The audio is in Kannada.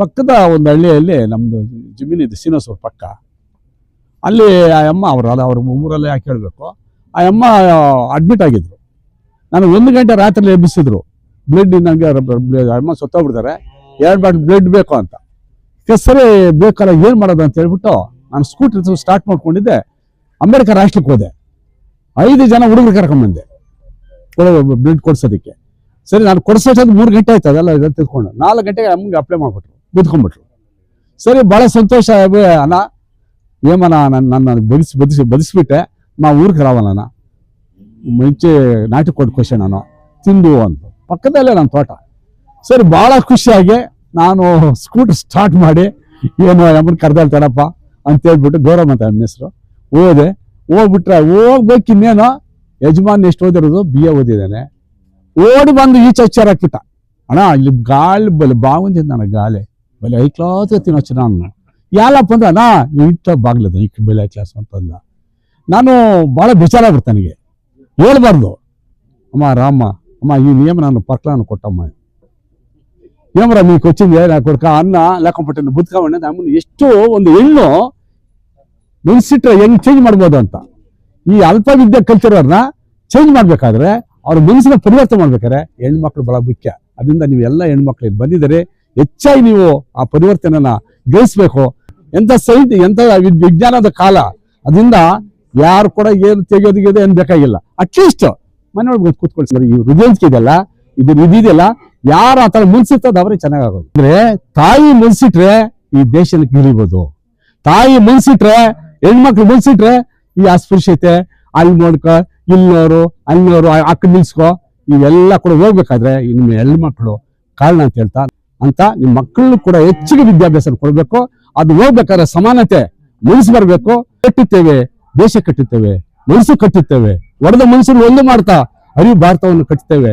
ಪಕ್ಕದ ಒಂದು ಹಳ್ಳಿಯಲ್ಲಿ ನಮ್ಮದು ಜಮೀನಿದೆ ಶ್ರೀನಿವಾಸಪುರ ಪಕ್ಕ. ಅಲ್ಲಿ ಆ ಅಮ್ಮ ಅವರಲ್ಲ ಅವ್ರ ಊರಲ್ಲೇ ಯಾಕೆ ಹೇಳಬೇಕು? ಆ ಅಮ್ಮ ಅಡ್ಮಿಟ್ ಆಗಿದ್ರು. ನಾನು ಒಂದು ಗಂಟೆ ರಾತ್ರಿ ಎಬ್ಬಿಸಿದ್ರು. ಬ್ಲಡ್ ನನಗೆ ಅಮ್ಮ ಸತ್ತೋಗ್ಬಿಡ್ತಾರೆ. ಎರಡು ಬಾಟ್ ಬ್ಲಡ್ ಬೇಕು ಅಂತ. ಸರಿ ಬೇಕಲ್ಲ, ಏನು ಮಾಡೋದು ಅಂತ ಹೇಳ್ಬಿಟ್ಟು ನಾನು ಸ್ಕೂಟ್ರ್ ಸ್ಟಾರ್ಟ್ ಮಾಡ್ಕೊಂಡಿದ್ದೆ. ಅಂಬೇಡ್ಕರ್ ರಾಷ್ಟ್ರಕ್ಕೆ ಹೋದೆ. ಐದು ಜನ ಹುಡುಗರು ಕರ್ಕೊಂಬಂದೆ ಬ್ಲಡ್ ಕೊಡ್ಸೋದಕ್ಕೆ. ಸರಿ, ನಾನು ಕೊಡ್ಸೋಷ್ಟೊಂದು ಮೂರು ಗಂಟೆ ಆಯ್ತು, ಅದೆಲ್ಲ ತಿಳ್ಕೊಂಡು. ನಾಲ್ಕು ಗಂಟೆಗೆ ಅಮ್ಮಗೆ ಅಪ್ಲೈ ಮಾಡ್ಬಿಟ್ರು. ಬದುಕೊಂಡ್ಬಿಟ್ರು. ಸರಿ ಭಾಳ ಸಂತೋಷ ಅಣ್ಣ ಏಮನ ನನ್ನ ನನ್ನ ಬದಿಸಿ ಬದಿಸಿ ಬದಿಸ್ಬಿಟ್ಟೆ ನಾ ಊರಿಗೆ ರಾವಲ್ಲಣ್ಣ ಮುಂಚೆ ನಾಟಿ ಕೊಟ್ಟು ಖುಷಿ ನಾನು. ತಿಂದು ಅಂತ ಪಕ್ಕದಲ್ಲೇ ನನ್ನ ತೋಟ. ಸರಿ ಭಾಳ ಖುಷಿಯಾಗಿ ನಾನು ಸ್ಕೂಟರ್ ಸ್ಟಾರ್ಟ್ ಮಾಡಿ, ಏನು ಅಮ್ಮನ ಕರ್ದಳ್ತಾರಪ್ಪ ಅಂತ ಹೇಳ್ಬಿಟ್ಟು ಗೌರವ ಅಂತ ಅಮ್ಮನ ಹೆಸರು ಓದೆ. ಹೋಗ್ಬಿಟ್ರೆ, ಹೋಗ್ಬೇಕು ಇನ್ನೇನು? ಯಜಮಾನ್ ಎಷ್ಟು ಓದಿರೋದು? ಬಿ ಎ ಓದಿದ್ದಾನೆ. ಓಡಿ ಬಂದು ಈಚೆ ಹಚ್ಚಾರ ಹಾಕ್ಬಿಟ್ಟ ಅಣ್ಣ, ಇಲ್ಲಿ ಗಾಳಿ ಬಲೆ ಬಾಗುಂದಿದ್ದು ನನಗೆ ಗಾಳಿ. ಬಲೆ ಐ ಕ್ಲಾಸ್ ತಿನ್ನೋಚ್ಚು ನಾನು ಯಾಲಪ್ಪ ಅಂದ್ರೆ ನಾ ಇಟ್ಟ ಬಾಗ್ಲದ ಈ ಬೆಲೆ ಕ್ಲಾಸ್ ಅಂತಂದ ನಾನು ಭಾಳ ಬೇಚಾರ ಆಗ್ಬಿಡ್ತು ನನಗೆ. ಹೇಳ್ಬಾರ್ದು. ಅಮ್ಮ ರಾಮ, ಅಮ್ಮ ಈ ನಿಯಮ ನಾನು ಪರ್ಕ್ಲಾನ ಕೊಟ್ಟಮ್ಮ. ಏಮ್ರ ನೀ ಕೊಚ್ಚಿಂದೆ ನಾ ಕೊಡ್ಕ, ಅನ್ನ ಲೆಕ್ಕಪಟ್ಟಿನ ಬುದ್ಕವಣ್ಣ ನಮ್ಮನ್ನು ಎಷ್ಟು ಒಂದು ಹೆಣ್ಣು ನೆನ್ಸಿಟ್ರೆ ಹೆಂಗ್ ಚೇಂಜ್ ಮಾಡ್ಬೋದು ಅಂತ. ಈ ಅಲ್ಪ ವಿದ್ಯೆ ಕಲ್ತಿರೋರ್ನ ಚೇಂಜ್ ಮಾಡ್ಬೇಕಾದ್ರೆ ಅವ್ರ ಮನಸ್ಸಿನ ಪರಿವರ್ತನೆ ಮಾಡ್ಬೇಕಾದ್ರೆ ಹೆಣ್ಮಕ್ಳು ಬಹಳ ಮುಖ್ಯ. ಅದರಿಂದ ನೀವು ಎಲ್ಲ ಹೆಣ್ಮಕ್ಳು ಬಂದಿದ್ದಾರೆ. ಹೆಚ್ಚಾಗಿ ನೀವು ಆ ಪರಿವರ್ತನೆನ ಗಳಿಸ್ಬೇಕು. ಎಂತ ಸೈಟ್ ವಿ- ವಿಜ್ಞಾನದ ಕಾಲ, ಅದರಿಂದ ಯಾರು ಕೂಡ ಏನು ತೆಗೆಯೋದು ಏನು ಬೇಕಾಗಿಲ್ಲ. ಅಟ್ಲೀಸ್ಟ್ ಮನೆಯೊಳಗೆ ಕೂತ್ಕೊಳ್ತಾರೆ ಈ ಹೃದಯಕ್ಕೆ ಇದೆಲ್ಲ ಇದು ಇದೆಯಲ್ಲ, ಯಾರು ಆ ಥರ ಮುನ್ಸಿರ್ತದ ಅವರೇ ಚೆನ್ನಾಗಾಗೋದು. ಅಂದ್ರೆ ತಾಯಿ ಮುನ್ಸಿಟ್ರೆ ಈ ದೇಶನ ಗಿಳಿಬೋದು. ತಾಯಿ ಮುನ್ಸಿಟ್ರೆ, ಹೆಣ್ಮಕ್ಳು ಮುನ್ಸಿಟ್ರೆ ಈ ಅಸ್ಪೃಶ್ಯತೆ, ಅಲ್ಲಿ ನೋಡ್ಕ ಇಲ್ಲೋರು ಅಲ್ಲಿನೋರು ಅಕ್ಕ ನಿಲ್ಸ್ಕೊ, ಇವೆಲ್ಲ ಕೂಡ ಹೋಗ್ಬೇಕಾದ್ರೆ ಇನ್ನು ಹೆಣ್ಮಕ್ಳು ಕಾರಣ ಅಂತ ಹೇಳ್ತಾ ಅಂತ ನಿಮ್ಮ ಮಕ್ಕಳು ಕೂಡ ಹೆಚ್ಚಿಗೆ ವಿದ್ಯಾಭ್ಯಾಸ ಕೊಡಬೇಕು. ಅದು ಹೋಗ್ಬೇಕಾದ್ರೆ ಸಮಾನತೆ ಮನಸ್ಸು ಬರಬೇಕು. ಕಟ್ಟುತ್ತೇವೆ ದೇಶ ಕಟ್ಟುತ್ತೇವೆ ಮನಸ್ಸು ಕಟ್ಟುತ್ತೇವೆ ಒಡೆದ ಮನಸ್ಸನ್ನು ಒಂದು ಮಾಡ್ತಾ ಅರಿವು ಭಾರತವನ್ನು ಕಟ್ಟುತ್ತೇವೆ